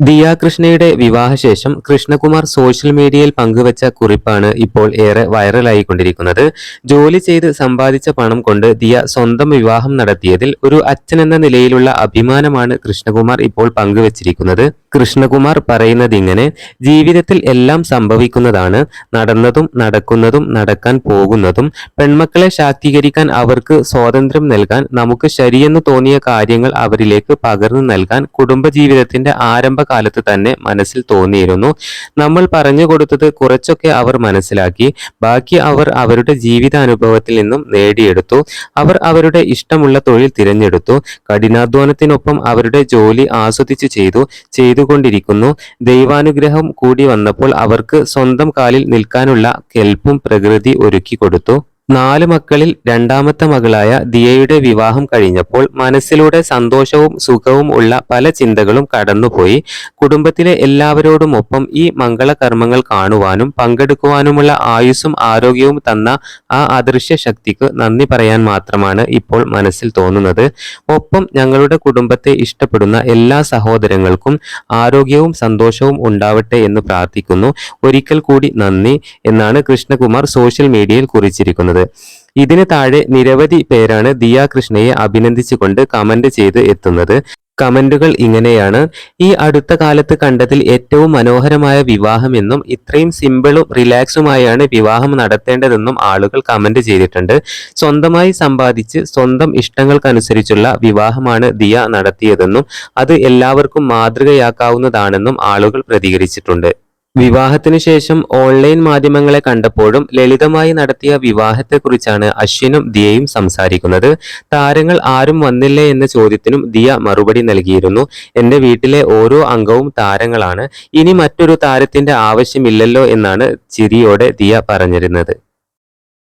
ദിയ കൃഷ്ണയുടെ വിവാഹശേഷം കൃഷ്ണകുമാർ സോഷ്യൽ മീഡിയയിൽ പങ്കുവച്ച കുറിപ്പാണ് ഇപ്പോൾ ഏറെ വൈറലായിക്കൊണ്ടിരിക്കുന്നത്. ജോലി ചെയ്ത് സമ്പാദിച്ച പണം കൊണ്ട് ദിയ സ്വന്തം വിവാഹം നടത്തിയതിൽ ഒരു അച്ഛൻ എന്ന നിലയിലുള്ള അഭിമാനമാണ് കൃഷ്ണകുമാർ ഇപ്പോൾ പങ്കുവച്ചിരിക്കുന്നത്. കൃഷ്ണകുമാർ പറയുന്നതിങ്ങനെ ജീവിതത്തിൽ എല്ലാം സംഭവിക്കുന്നതാണ് നടന്നതും നടക്കുന്നതും നടക്കാൻ പോകുന്നതും. പെൺമക്കളെ ശാക്തീകരിക്കാൻ അവർക്ക് സ്വാതന്ത്ര്യം നൽകാൻ നമുക്ക് ശരിയെന്ന് തോന്നിയ കാര്യങ്ങൾ അവരിലേക്ക് പകർന്നു നൽകാൻ കുടുംബജീവിതത്തിന്റെ ആരംഭകാലത്ത് തന്നെ മനസ്സിൽ തോന്നിയിരുന്നു. നമ്മൾ പറഞ്ഞു കൊടുത്തത് കുറച്ചൊക്കെ അവർ മനസ്സിലാക്കി ബാക്കി അവർ അവരുടെ ജീവിതാനുഭവത്തിൽ നിന്നും നേടിയെടുത്തു. അവർ അവരുടെ ഇഷ്ടമുള്ള തൊഴിൽ തിരഞ്ഞെടുത്തു. കഠിനാധ്വാനത്തിനൊപ്പം അവരുടെ ജോലി ആസ്വദിച്ചു ചെയ്തു. ചെയ്തു ചെയ്തുകൊണ്ടിരിക്കുന്നു. ദൈവാനുഗ്രഹം കൂടി വന്നപ്പോൾ അവർക്ക് സ്വന്തം കാലിൽ നിൽക്കാനുള്ള കെൽപ്പും പ്രകൃതി ഒരുക്കി കൊടുത്തു. നാല് മക്കളിൽ രണ്ടാമത്തെ മകളായ ദിയയുടെ വിവാഹം കഴിഞ്ഞപ്പോൾ മനസ്സിലൂടെ സന്തോഷവും സുഖവും ഉള്ള പല ചിന്തകളും കടന്നുപോയി. കുടുംബത്തിലെ എല്ലാവരോടുമൊപ്പം ഈ മംഗളകർമ്മങ്ങൾ കാണുവാനും പങ്കെടുക്കുവാനുമുള്ള ആയുസ്സും ആരോഗ്യവും തന്ന ആ അദൃശ്യ ശക്തിക്ക് നന്ദി പറയാൻ മാത്രമാണ് ഇപ്പോൾ മനസ്സിൽ തോന്നുന്നത്. ഒപ്പം ഞങ്ങളുടെ കുടുംബത്തെ ഇഷ്ടപ്പെടുന്ന എല്ലാ സഹോദരങ്ങൾക്കും ആരോഗ്യവും സന്തോഷവും ഉണ്ടാവട്ടെ എന്ന് പ്രാർത്ഥിക്കുന്നു. ഒരിക്കൽ കൂടി നന്ദി എന്നാണ് കൃഷ്ണകുമാർ സോഷ്യൽ മീഡിയയിൽ കുറിച്ചിരിക്കുന്നത്. ഇതിന് താഴെ നിരവധി പേരാണ് ദിയ കൃഷ്ണയെ അഭിനന്ദിച്ചുകൊണ്ട് കമന്റ് ചെയ്ത് എത്തുന്നത്. കമന്റുകൾ ഇങ്ങനെയാണ്. ഈ അടുത്ത കാലത്ത് കണ്ടതിൽ ഏറ്റവും മനോഹരമായ വിവാഹമെന്നും ഇത്രയും സിമ്പിളും റിലാക്സുമായാണ് വിവാഹം നടത്തേണ്ടതെന്നും ആളുകൾ കമന്റ് ചെയ്തിട്ടുണ്ട്. സ്വന്തമായി സമ്പാദിച്ച് സ്വന്തം ഇഷ്ടങ്ങൾക്കനുസരിച്ചുള്ള വിവാഹമാണ് ദിയ നടത്തിയതെന്നും അത് എല്ലാവർക്കും മാതൃകയാക്കാവുന്നതാണെന്നും ആളുകൾ പ്രതികരിച്ചിട്ടുണ്ട്. വിവാഹത്തിനു ശേഷം ഓൺലൈൻ മാധ്യമങ്ങളെ കണ്ടപ്പോഴും ലളിതമായി നടത്തിയ വിവാഹത്തെക്കുറിച്ചാണ് അശ്വിനും ദിയയും സംസാരിക്കുന്നത്. താരങ്ങൾ ആരും വന്നില്ലേ എന്ന ചോദ്യത്തിനും ദിയ മറുപടി നൽകിയിരുന്നു. എന്റെ വീട്ടിലെ ഓരോ അംഗവും താരങ്ങളാണ്. ഇനി മറ്റൊരു താരത്തിന്റെ ആവശ്യമില്ലല്ലോ എന്നാണ് ചിരിയോടെ ദിയ പറഞ്ഞിരുന്നത്.